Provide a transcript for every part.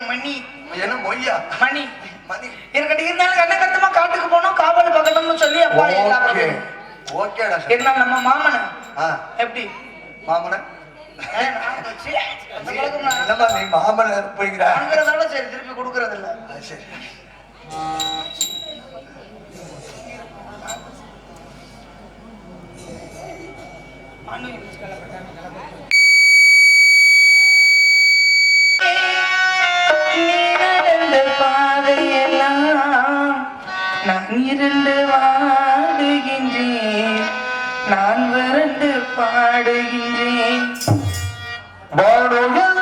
மணி. என்ன மொய்யா? மணி. மணி. இருந்தாலும் கண்ண கத்தமா காட்டுக்கு போனோம் காவல் பக்கணும்னு சொல்லி அப்பா ஓகே. ஓகேடா இருந்தாலும் நம்ம மாமன. எப்படி? மாமன? நீ போய்கிற வாங்குறதோட சரி திருப்பி கொடுக்கறது இல்ல. சரி. நான் வாடுகின்றேன். நான் வறண்டு பாடுகின்றேன். பாடுகள்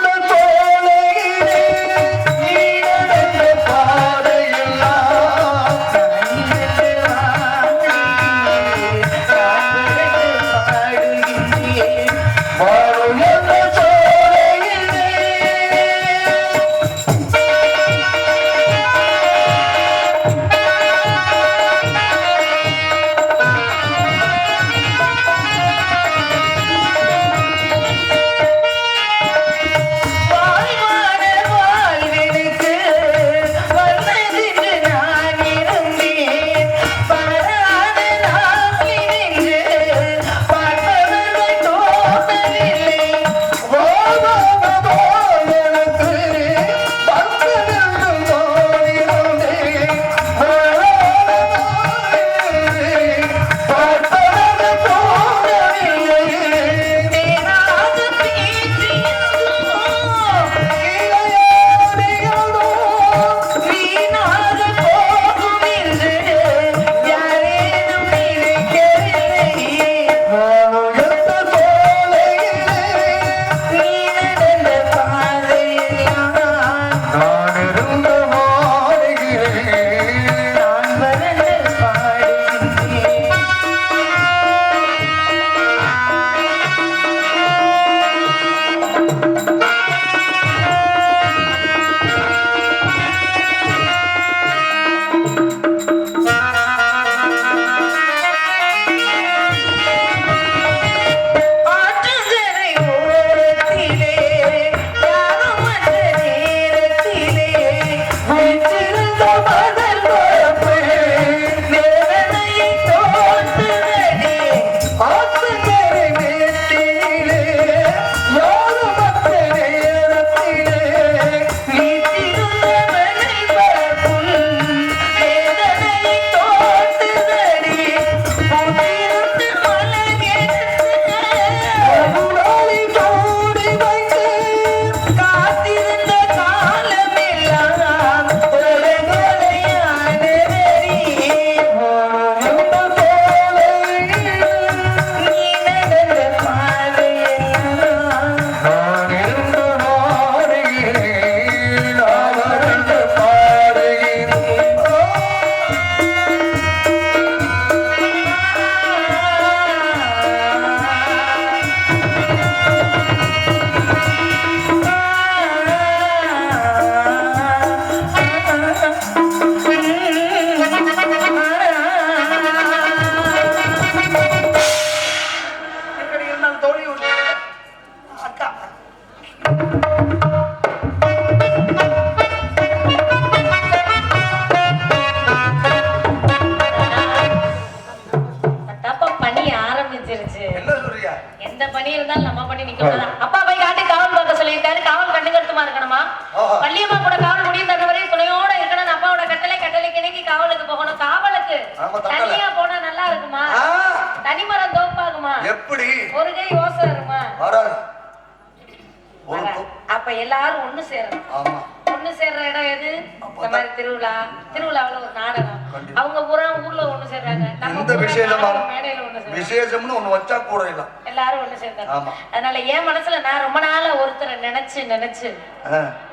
ஒண்ணு வச்சா கூட இல்ல எல்லாரும் ஒண்ணு சேர்ந்தாங்க. அதனால என் மனசுல நான் ரொம்ப நாளா ஒருத்தரை நினைச்சு நினைச்சு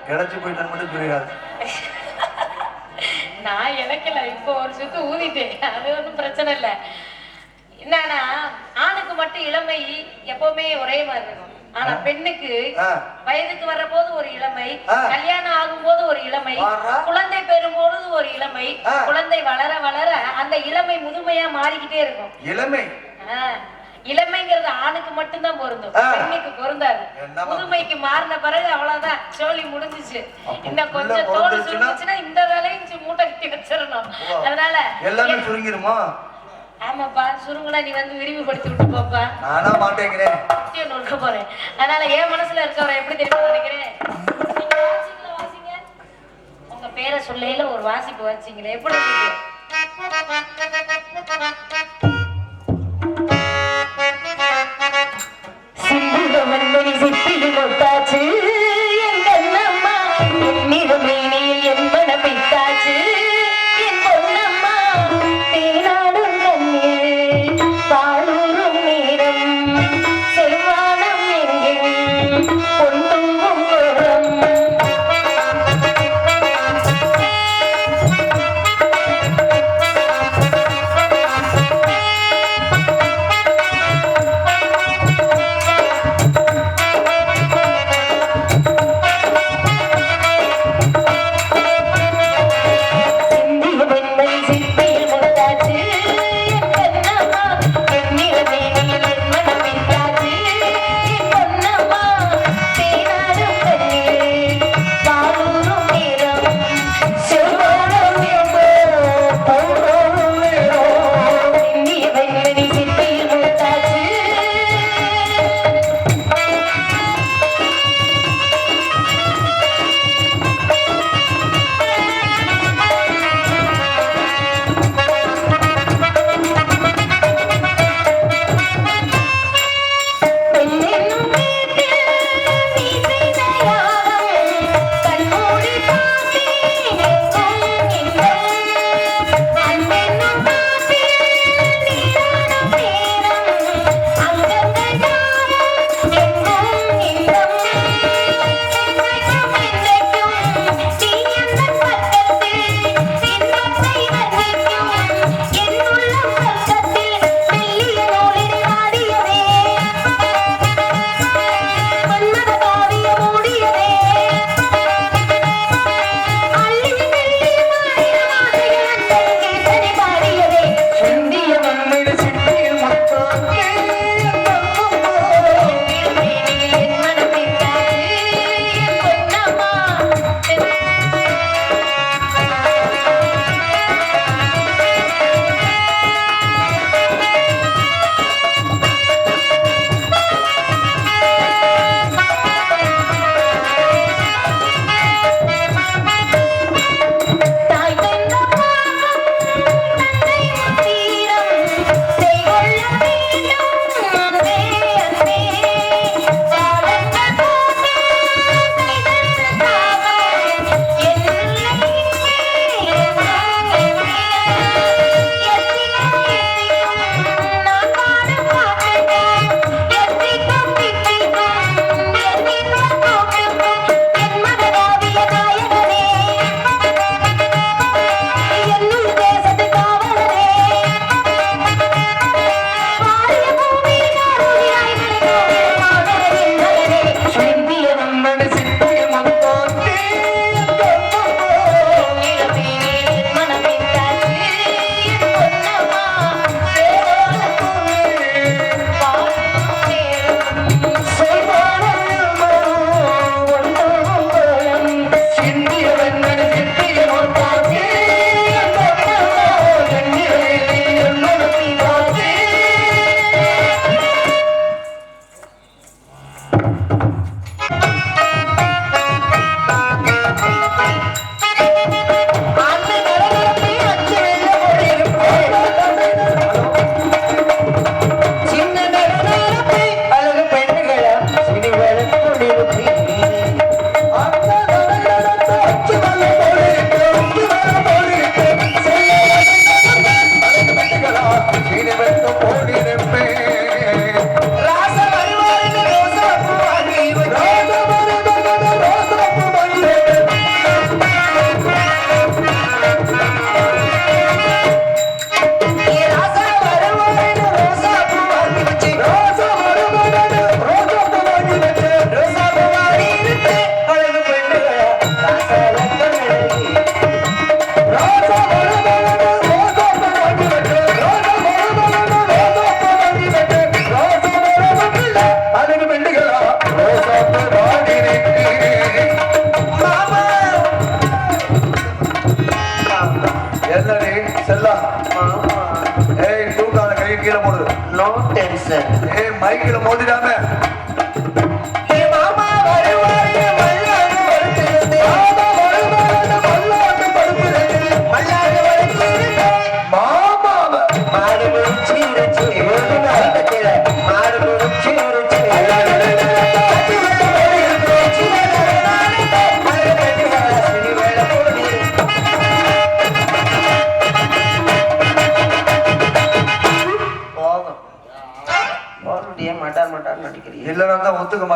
கிடைச்சு போயிட்டான்னு மட்டும் புரியாது நான் இழைக்கல இப்போ ஒரு சுத்து ஊதிட்டேன் அது ஒன்றும் பிரச்சனை இல்லை என்னன்னா ஆணுக்கு மட்டும் இளமை எப்பவுமே ஒரே மாதிரி இருக்கும் ஆனா பெண்ணுக்கு. வயதுக்கு வர்ற போது ஒரு இளமை. கல்யாணம் ஆகும்போது ஒரு இளமை. குழந்தை பெறும்போது ஒரு இளமை. குழந்தை வளர வளர அந்த இளமை முதுமையா மாறிக்கிட்டே இருக்கும் இளமை. இளமைங்கிறது ஆணுக்கு மட்டும்தான் பொருந்தும். பெண்ணுக்கு பொருந்தாது? புதுமைக்கு மாறின பிறகு அவ்வளவுதான். சோழி முடிஞ்சுச்சு. இன்னும் கொஞ்சம் தோல்? சுருங்குச்சுன்னா இந்த வேலையும் மூட்டை கட்டி வச்சிடணும். அதனால எல்லாமே சுருங்கிருமா? ஆமாப்பா சுருங்குனா நீ வந்து விரிவுபடுத்தி விட்டு போப்பா. நானா மாட்டேங்கிறேன். நொறுக்க போறேன். அதனால என் மனசுல இருக்கவரை எப்படி தெரியுமா நினைக்கிறேன்? நீங்க வாசிங்க. உங்க பேரை சொல்லையில ஒரு வாசிப்பு வாசிங்களே எப்படி இருக்கு சிந்துரவன் மணி சிப்பியில்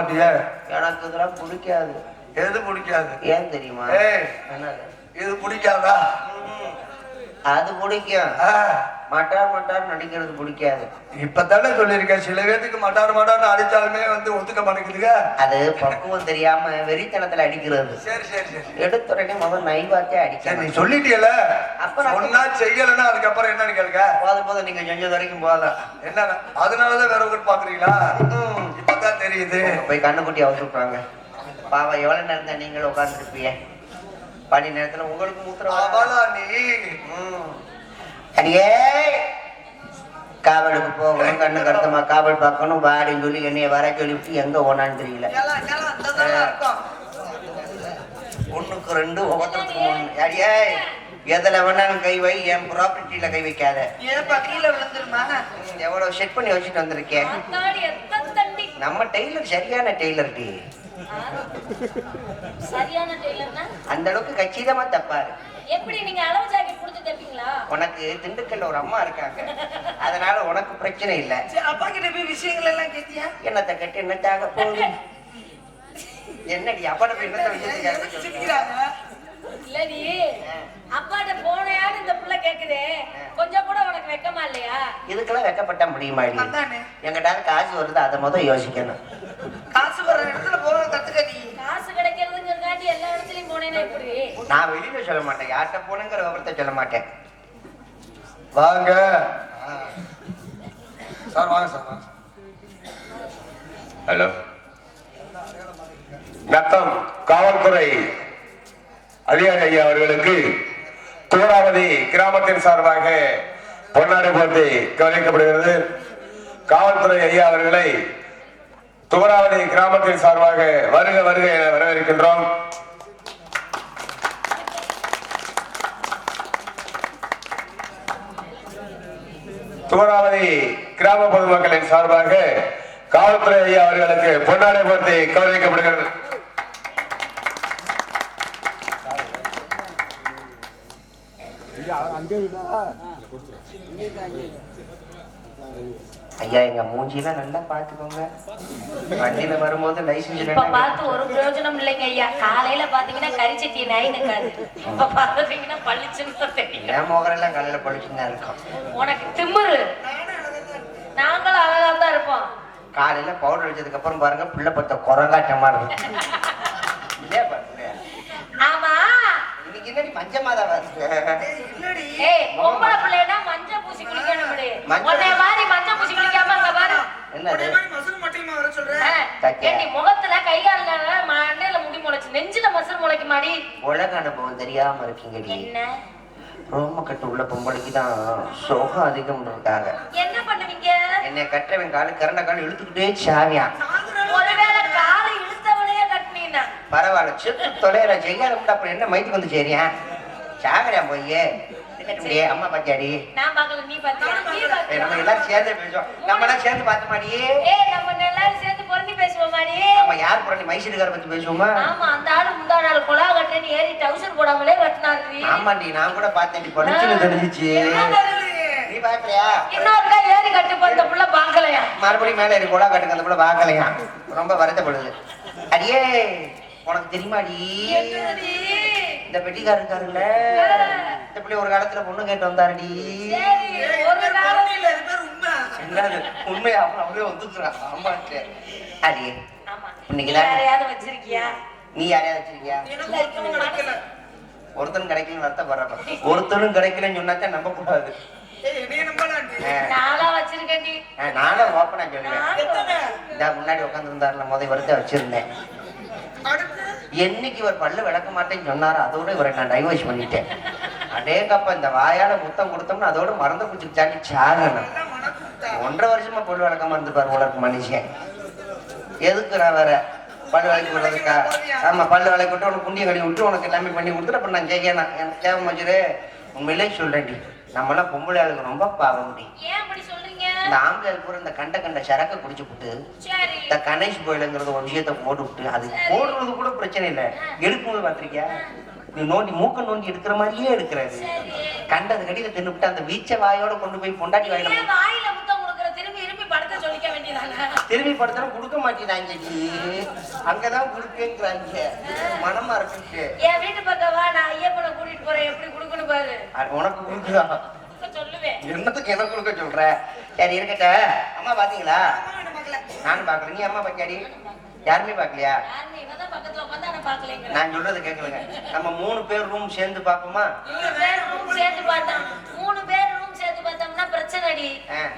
மாட்டியே? எனக்கு இதெல்லாம் பிடிக்காது. எது பிடிக்காது? ஏன் தெரியுமா? இது பிடிக்காதா? அது பிடிக்கும். மட்டார் மட்டார் நடிக்கிறது பிடிக்காது. இப்பதானே சொல்லியிருக்கேன். சில பேத்துக்கு மட்டார் மட்டார்னு அடிச்சாலுமே வந்து ஒத்துக்க மாட்டேங்குதுங்க. அது பக்குவம் தெரியாம வெறித்தனத்துல அடிக்கிறது. சரி சரி சரி. எடுத்த உடனே முதல் நைவாத்தே சரி அடிக்கணும் நீ சொல்லிட்டியல அப்புறம் சொன்னா செய்யலைன்னா அதுக்கப்புறம் என்னன்னு கேளுங்க. போதும் போதும். நீங்க செஞ்சது வரைக்கும் போதும். என்ன அதனாலதான் வேற ஒருத்தர் பாக்குறீங்களா? இப்பதான் தெரியுது. போய் கண்ணுக்குட்டி அவசுறாங்க பாவம் எவ்வளவு நேரம் தான் நீங்களும் உட்காந்துருப்பீங்க பனி நேரத்துல உங்களுக்கு மூத்திரம் நீ. அடியே. காவலுக்கு போகணும் கண்ணு கருத்தமா காவல் பார்க்கணும் வாடின்னு சொல்லி என்னைய வர சொல்லிவிட்டு எங்க ஓனான்னு தெரியல. ஒண்ணுக்கு ரெண்டு ஒவ்வொருத்தருக்கு மூணு அடியே எதுல வேணாலும் கை வை என் ப்ராப்பர்ட்டியில கை வைக்காத. எவ்வளவு செட் பண்ணி வச்சுட்டு வந்திருக்கேன் நம்ம டெய்லர் சரியான டெய்லர் டி. ஆ? சரியான டெய்லர்னா அந்த அளவுக்கு கச்சிதமா தப்பாரு. எப்படி நீங்க அளவு ஜாக்கெட் கொடுத்து தைப்பீங்களா? உனக்கு திண்டுக்கல்ல ஒரு அம்மா இருக்காங்க. அதனால உனக்கு பிரச்சனை இல்ல. சரி அப்பா கிட்ட போய் விஷயங்கள் எல்லாம் கேட்டியா? என்னத்தை கட்டி என்னத்தாக போகுது? என்னடி அப்பட போய் என்னத்த சிரிக்கிறாங்க. இல்லடி அப்பாட்ட போனையான்னு இந்த புள்ள கேக்குதே. கொஞ்சம் கூட உனக்கு வெக்கமா இல்லையா? இதுக்கெல்லாம் வெக்கப்பட்ட முடியுமாடி? அதானே. எங்கிட்ட காசு வருது? அதை முதல் யோசிக்கணும். காசு வர்ற இடத்துல போக நான் வெளியில சொல்ல மாட்டேன். யார்கிட்ட போனங்கிற விவரத்தை சொல்ல மாட்டேன். வாங்க. சார் வாங்க சார் ஹலோ. நத்தம் காவல்துறை அதிகாரி ஐயா அவர்களுக்கு தூராவதி கிராமத்தின் சார்பாக பொன்னாடு போட்டி கவனிக்கப்படுகிறது. காவல்துறை ஐயா அவர்களை தூராவதி கிராமத்தின் சார்பாக வருக வருக என வரவேற்கின்றோம். தூராவதி கிராம பொதுமக்களின் சார்பாக காவல்துறை ஐயா அவர்களுக்கு பொன்னாடை போட்டி கௌரவிக்கப்படுகிறது. ஐயா எங்க மூஞ்சிலாம் நல்லா பாத்துக்கோங்க வண்டியில வரும்போது லைசன்ஸ் இப்ப பார்த்து ஒரு பிரயோஜனம் இல்லைங்க ஐயா. காலையில பாத்தீங்கன்னா கரிச்சட்டி நாய் நிக்காது இப்ப பாத்தீங்கன்னா பளிச்சுன்னு தெரியும். என் முகரெல்லாம் கல்லில் பழிச்சுன்னு தான் இருக்கும். உனக்கு திமிரு. நாங்களும் அழகா தான் இருப்போம். காலையில பவுடர் அடிச்சதுக்கு அப்புறம் பாருங்க பிள்ளை பத்த குரங்காட்டமா இருக்கும். இல்லையா பாருங்க ஆமா. இன்னைக்கு என்னடி மஞ்சமா தான் வருது ஏய் பொம்பளை பிள்ளைனா பூசி குளிக்கணும் மாதிரி முகத்துல கை மண்டையில முடி முளைச்சு நெஞ்சில மசல் முளைக்கு மாடி உலக அனுபவம் தெரியாம இருக்கீங்கடி. என்ன? ரோம கட்டு உள்ள பொம்பளைக்கு தான் சோகம் அதிகம் இருக்காங்க என்ன பண்ணுவீங்க? என்னை கற்றவன் காலு கரண்ட காலு இழுத்துக்கிட்டே சாவியான் காலை பரவாயில்ல செத்து தொலைற செய்யாத அப்புறம் என்ன மைத்துக்கு வந்து சரியா? சாகரியா போய் முடியே அம்மா பாத்தியாடி? நான் பார்க்கல நீ பாத்தியா நீ நம்ம எல்லாரும் சேர்ந்து பேசுவோம். நம்ம எல்லாம் சேர்ந்து பார்த்த மாடியே ஏய் நம்ம எல்லாரும் சேர்ந்து பொருந்தி பேசுவோம் மாடி நம்ம யார் புரணி மைசூருக்கார பத்தி பேசுவோமா? ஆமா அந்த ஆளு முந்தா நாள் குலா கட்டுன்னு ஏறி டவுசர் போடாமலே கட்டினாரு ஆமாண்டி நான் கூட பார்த்தேன் படிச்சுன்னு தெரிஞ்சிச்சு. நீ? பாக்கலையா இன்னொருக்கா ஏறி கட்டு இந்த புள்ள பாக்கலையா மறுபடியும் மேல ஏறி கூட கட்டுங்க அந்த கூட பார்க்கலையா? ரொம்ப வருத்தப்படுது. அடியே உனக்கு தெரியுமாடி? இந்த பெட்டிக்காரர் இருக்காருல்ல இந்த பிள்ளை ஒரு காலத்துல பொண்ணு கேட்டு வந்தாருடி. சரி ஒரு நாள் இல்ல இது பேர் உண்மை என்னது உண்மையா அப்புறம் அப்படியே ஒத்துக்குறான் ஆமா இன்னைக்கு யாரையாவது வச்சிருக்கியா? நீ யாரையாவது வச்சிருக்கியா? ஒருத்தனும் கிடைக்கலன்னு வருத்தப்படுறப்ப ஒருத்தனும் கிடைக்கலன்னு சொன்னாத்தான் நம்ப கூடாது. நானும் ஓப்பனா சொல்லுவேன் முன்னாடி உட்காந்து இருந்தாருல முத வருத்த வச்சிருந்தேன். என்னைக்கு இவர் பல்லு விளக்க மாட்டேன்னு சொன்னாரோ அதோட இவரை நான் டைவர்ஸ் பண்ணிட்டேன். அடேங்கப்பா இந்த வாயால முத்தம் கொடுத்தோம்னா அதோட மறந்து குச்சி சாட்டி சாகணும் ஒன்றரை வருஷமா பல் விளக்காம இருந்து பாரு உலக மனுஷன். எதுக்கு நான் வேற? பல் விளக்கி விடுறதுக்கா? ஆமா பல் விளக்கி விட்டு உனக்கு குண்டிய கடி விட்டு உனக்கு எல்லாமே பண்ணி கொடுத்துட்டு அப்புறம் நான் கேட்கணும் எனக்கு தேவை மஜுரு உண்மையிலே சொல்றேன்டி நம்மளாம் பொம்பளை ஆளுங்க ரொம்ப சொல்றீங்க? இந்த ஆம்பளை பூரா இந்த கண்ட கண்ட சரக்கை குடிச்சு விட்டு இந்த கணேஷ் கோயிலுங்கிறது ஒரு விஷயத்த போட்டு விட்டு அது போடுறது கூட பிரச்சனை இல்லை. எடுக்கும்போது பார்த்திருக்கியா? நீ நோண்டி மூக்க நோண்டி எடுக்கிற மாதிரியே எடுக்கிறாரு. சரி. கண்டது கடியில தின்னுபிட்டு அந்த வீச்ச வாயோட கொண்டு போய் பொண்டாட்டி வாயில திரும்பி படத்தை கொடுக்க மாட்டேங்கிறாங்க அங்கதான் கொடுப்பேங்கிறாங்க மனமா இருக்கு என் வீட்டு பக்கம் வா நான் ஐயப்பனை கூட்டிட்டு போறேன். எப்படி கொடுக்கணும் பாரு? உனக்கு கொடுக்குதா கொடுக்க சொல்லுவேன் என்னத்துக்கு எனக்கு கொடுக்க சொல்ற? சரி இருக்கட்ட அம்மா பாத்தீங்களா? நானும் பாக்கல நீ அம்மா பாக்கியாடி யாருமே பாக்கலையா நான் சொல்றது கேட்கலங்க. நம்ம மூணு பேர் ரூம் சேர்ந்து பாப்போமா சேர்த்து பார்த்தோம் மூணு பேர் ரூம் சேர்த்து பார்த்தோம்னா பிரச்சனை அடி.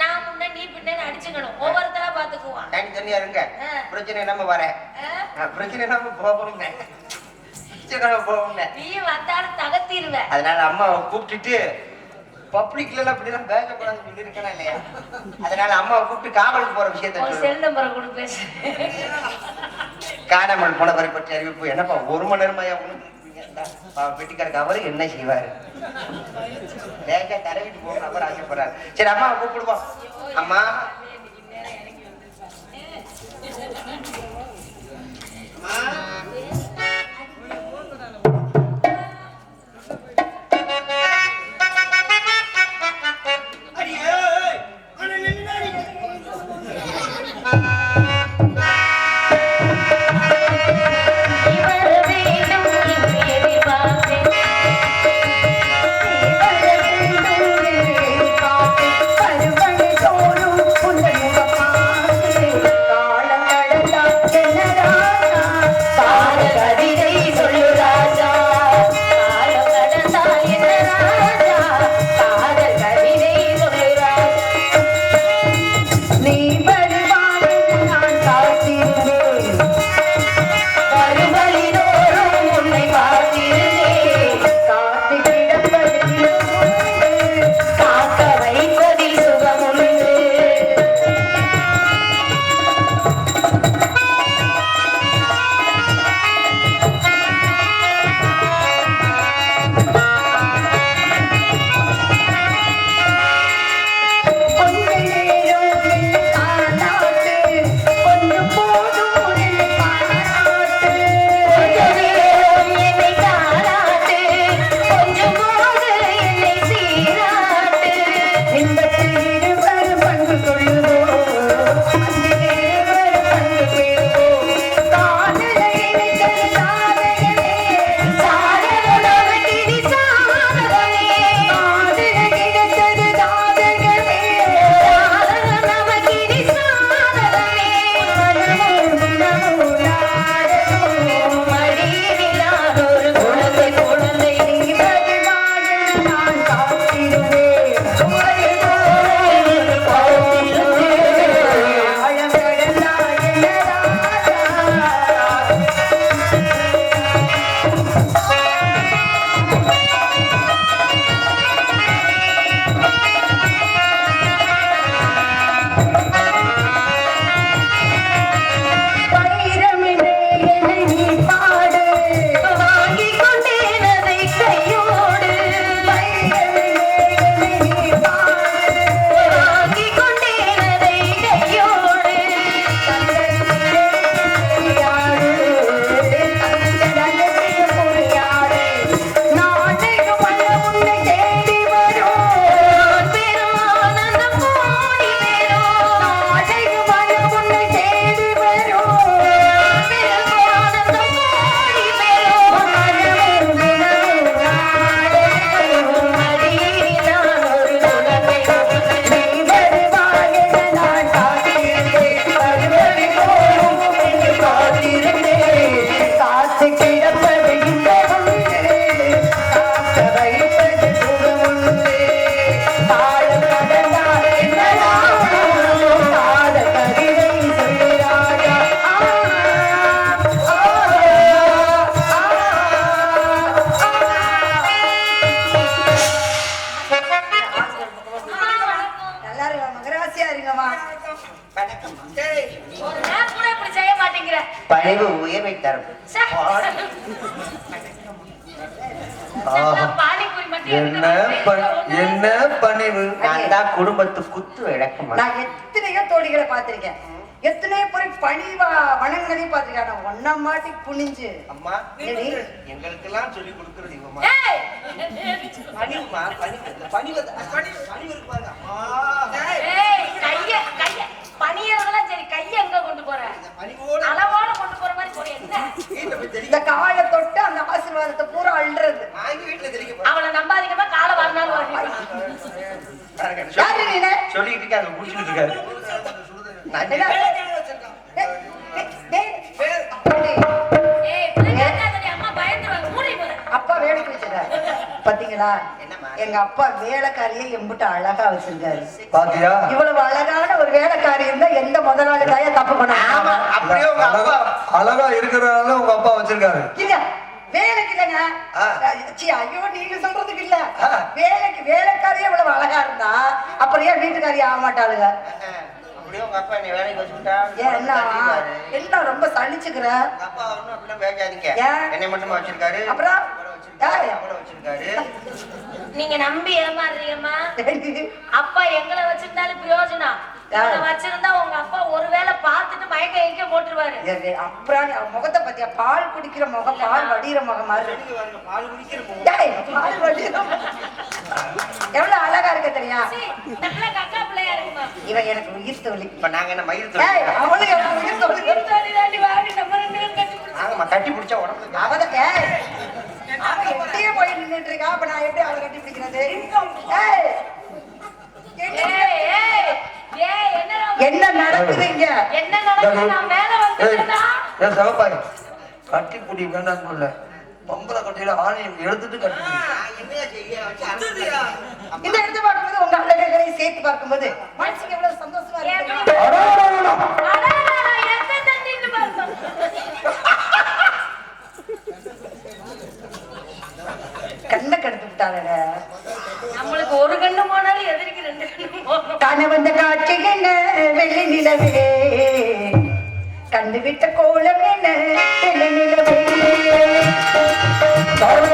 நான் முன்ன நீ பின்னன்னு அடிச்சுக்கணும். ஒவ்வொருத்தரா பாத்துக்குவான் தனி தனியா இருங்க. பிரச்சனை இல்லாம வரேன்? ஆ, பிரச்சனை இல்லாம போவோம்ங்க பிரச்சனை போவோம்ங்க நீ வந்தாலும் தகத்திடுவ அதனால அம்மாவை கூப்பிட்டுட்டு பப்ளிக்ல அப்படிலாம் பேசக்கூடாதுன்னு சொல்லியிருக்கேனா இல்லையா? அதனால அம்மாவை கூப்பிட்டு காவலுக்கு போற விஷயத்த செல் நம்பரை கொடு பேசு காணாமல் போனவரை பற்றி அறிவிப்பு. என்னப்பா ஒரு மணி நேரமா உனக்கு பெட்டிக்காரக்கு அவரு என்ன செய்வாரு? லேசா தடவிட்டு போகணும் அவர் ஆசைப்படுறாரு சரி அம்மாவை கூப்பிடுவோம். அம்மா. இவர் எங்களுக்கெல்லாம் சொல்லி கொடுக்கறது இவமா எங்க அப்பா வேலைக்காரியை எம்பிட்டு அழகா வச்சிருக்காரு. பாத்தியா? இவ்வளவு அழகான ஒரு வேலைக்காரி இருந்தா எந்த முதலாளி தாயா தப்பு அப்படியே உங்க அழகா அப்பா. அழகா இருக்கிறனால உங்க அப்பா வச்சிருக்காரு. இல்ல வேலைக்கு இல்லைங்க. ஐயோ நீங்க சொல்றதுக்கு இல்ல. வேலைக்கு வேலைக்காரியே இவ்வளவு அழகா இருந்தா அப்புறம் ஏன் வீட்டுக்காரி ஆக மாட்டாளுங்க? அப்படியே உங்க அப்பா என்னை ரொம்ப சலிச்சுக்கிற? உங்க அப்பா ஒண்ணும் அப்படிலாம் பேசாதீங்க? என்னை மட்டுமா வச்சிருக்காரு. அப்புறம்? நீங்க நம்பி ஏமாறுறீங்கம்மா. அப்பா எங்களை வச்சிருந்தாலும் பிரயோஜனம். வச்சிருந்தா உங்க அப்பா ஒருவேளை பார்த்துட்டு மயக்க எங்க போட்டுருவாரு. அப்புறம் முகத்தை பத்தியா பால் குடிக்கிற முகம் பால் வடிகிற முகம் மாதிரி பால் குடிக்கிற பால் வடிகிற. எவ்வளவு அழகா இருக்க தெரியா இவன் எனக்கு உயிர் தோழி. இப்ப நாங்க என்ன மயிர் உயிர் தோழி? கட்டி பிடிச்சு உடம்புல எப்படியே போய் நின்னுட்டு இருக்கா. அப்ப நான் எப்படி அவளை கட்டி பிடிக்கிறது? என்ன நடக்குது? இங்க? என்ன நடக்குது? நான் மேல வந்துட்டேனா ஏன் சகப்பாய் கட்டி புடி வேண்டாம் சொல்ல பொம்பளை கட்டியில ஆணி எடுத்துட்டு கட்டி? இந்த இடத்தை பார்க்கும்போது உங்க அழகுகளை சேர்த்து பார்க்கும்போது மனசுக்கு எவ்வளவு சந்தோஷமா இருக்கு எப்படி? அடா, அடா, அடா. அடா, எத்த தண்டின்னு பாருப்பா. கண்ணை கெடுத்து விட்டாளட நம்மளுக்கு ஒரு கண்ணு போனாலும் எதிர்க்கு ரெண்டு கண்ணு காண வந்த காட்சி என்ன? வெள்ளி நிலவே. கண்டு விட்ட கோலம் என்ன? வெள்ளி நிலவே. காலை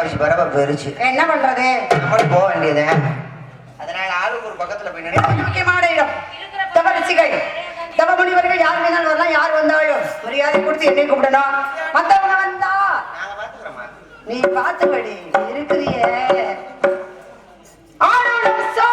அரிசி பரவ பெருச்சு என்ன பண்றது? நம்மளும் போக வேண்டியது அதனால ஆளுக்கு ஒரு பக்கத்துல போய் முக்கியமான இடம். தவரிசிகள் தவ முனிவர்கள் யார் வேணாலும் வரலாம். யார் வந்தாலும் மரியாதை கொடுத்து என்னை கூப்பிடணும். மத்தவங்க வந்தா? நீ பார்த்தபடி இருக்கிறியே. ஆடோடும் சோ